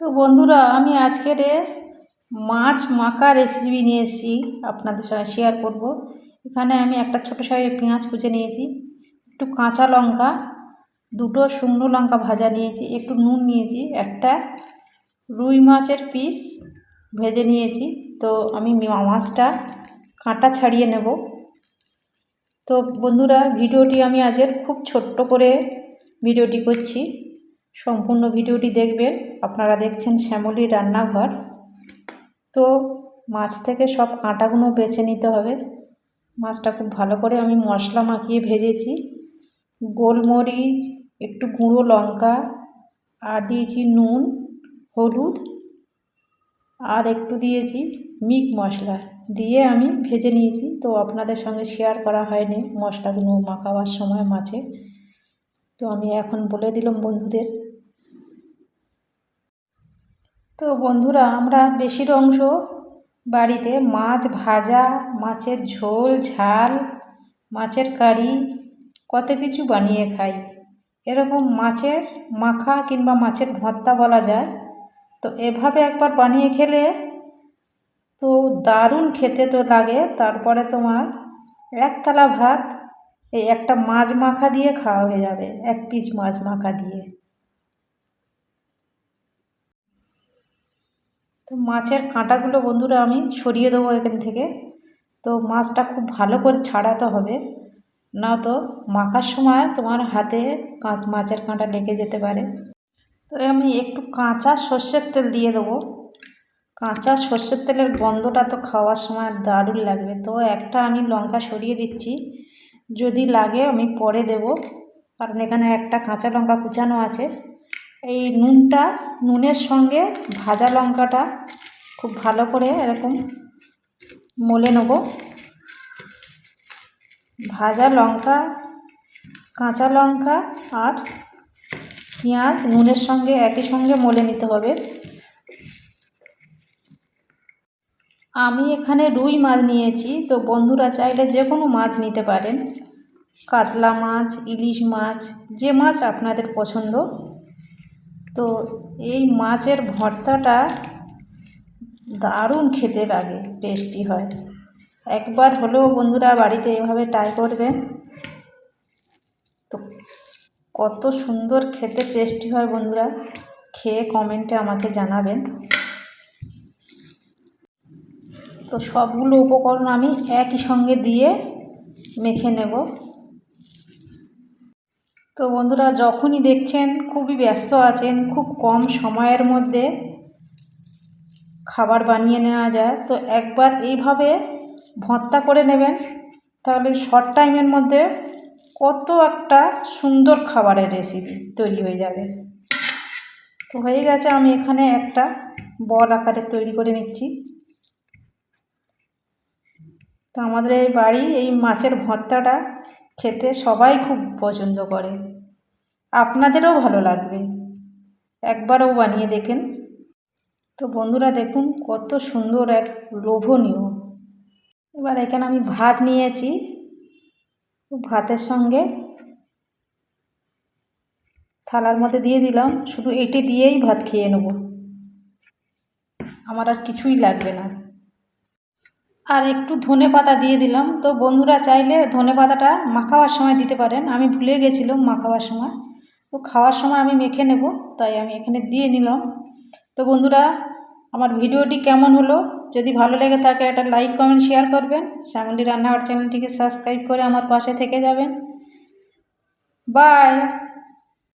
তো বন্ধুরা, আমি আজকের মাছ মাখা রেসিপি নিয়ে এসেছি, আপনাদের সঙ্গে শেয়ার করব। এখানে আমি একটা ছোটো সাইজের পেঁয়াজ কুচে নিয়েছি, একটু কাঁচা লঙ্কা, দুটো শুকনো লঙ্কা ভাজা নিয়েছি, একটু নুন নিয়েছি, একটা রুই মাছের পিস ভেজে নিয়েছি। তো আমি মাছটা কাঁটা ছাড়িয়ে নেব। তো বন্ধুরা, ভিডিওটি আমি আজের খুব ছোট্ট করে ভিডিওটি করছি। সম্পূর্ণ ভিডিওটি দেখবেন। আপনারা দেখছেন শ্যামলির রান্নাঘর। তো মাছ থেকে সব কাঁটাগুলো বেছে নিতে হবে। মাছটা খুব ভালো করে আমি মশলা মাখিয়ে ভেজেছি। গোলমরিচ, একটু গুঁড়ো লঙ্কা, আর দিয়েছি নুন, হলুদ, আর একটু দিয়েছি মিট মশলা। দিয়ে আমি ভেজে নিয়েছি। তো আপনাদের সঙ্গে শেয়ার করা হয়নি মশলাগুলো মাখাবার সময় মাছে। তো আমি এখন বলে দিলাম বন্ধুদের। তো বন্ধুরা, আমরা বেশির অংশ বাড়িতে মাছ ভাজা, মাছের ঝোল, ঝাল, মাছের কারি, কত কিছু বানিয়ে খাই। এরকম মাছের মাখা কিংবা মাছের ভর্তা বলা যায়। তো এভাবে একবার বানিয়ে খেলে তো দারুণ খেতে তো লাগে। তারপরে তোমার এক থালা ভাত এই একটা মাছ মাখা দিয়ে খাওয়া হয়ে যাবে, এক পিস মাছ মাখা দিয়ে। তো মাছের কাঁটাগুলো বন্ধুরা আমি সরিয়ে দেবো এখান থেকে। তো মাছটা খুব ভালো করে ছাড়াতে হবে, না তো মাখার সময় তোমার হাতে কাঁচ, মাছের কাঁটা লেগে যেতে পারে। তো আমি একটু কাঁচা সর্ষের তেল দিয়ে দেবো। কাঁচা সর্ষের তেলের গন্ধটা তো খাওয়ার সময় দারুণ লাগবে। তো একটা আমি লঙ্কা সরিয়ে দিচ্ছি। যদি লাগে আমি পরে দেব। কারণ এখানে একটা কাঁচা লঙ্কা কুচানো আছে। এই নুনটা, নুনের সঙ্গে ভাজা লঙ্কাটা খুব ভালো করে এরকম মলে নেব। ভাজা লঙ্কা, কাঁচা লঙ্কা আর পেঁয়াজ নুনের সঙ্গে একই সঙ্গে মলে নিতে হবে। আমি এখানে রুই মাছ নিয়েছি, তো বন্ধুরা চাইলে যে কোনো মাছ নিতে পারেন। কাতলা মাছ, ইলিশ মাছ, যে মাছ আপনাদের পছন্দ। তো এই মাছের ভর্তাটা দারুণ খেতে লাগে, টেস্টি হয়। একবার হলেও বন্ধুরা বাড়িতে এভাবে ট্রাই করবেন। তো কত সুন্দর খেতে টেস্টি হয় বন্ধুরা, খেয়ে কমেন্টে আমাকে জানাবেন। তো সবগুলো উপকরণ আমি একই সঙ্গে দিয়ে মেখে নেব। তো বন্ধুরা, যখনই দেখছেন খুবই ব্যস্ত আছেন, খুব কম সময়ের মধ্যে খাবার বানিয়ে নেওয়া যায়, তো একবার এইভাবে ভর্তা করে নেবেন, তাহলে শর্ট টাইমের মধ্যে কত একটা সুন্দর খাবারের রেসিপি তৈরি হয়ে যাবে। তো হয়ে গেছে, আমি এখানে একটা বল আকারে তৈরি করে নিচ্ছি। তো আমাদের এই বাড়ি, এই মাছের ভর্তাটা খেতে সবাই খুব পছন্দ করে। আপনাদেরও ভালো লাগবে। একবারও বানিয়ে দেখেন। তো বন্ধুরা দেখুন, কত সুন্দর এক লোভনীয়। এবার এখানে আমি ভাত নিয়েছি। ভাতের সঙ্গে থালার মধ্যে দিয়ে দিলাম। শুধু এটি দিয়েই ভাত খেয়ে নেব। আমার আর কিছুই লাগবে না। আর একটু ধনে পাতা দিয়ে দিলাম। তো বন্ধুরা চাইলে ধনে পাতাটা মাখাবার সময় দিতে পারেন। আমি ভুলে গেছিলাম মাখাবার সময়। তো খাওয়ার সময় আমি মেখে নেব, তাই আমি এখানে দিয়ে নিলাম। তো বন্ধুরা, আমার ভিডিওটি কেমন হলো? যদি ভালো লেগে থাকে একটা লাইক, কমেন্ট, শেয়ার করবেন। শ্যামলি রান্নাঘর চ্যানেলটিকে সাবস্ক্রাইব করে আমার পাশে থেকে যাবেন। বাই!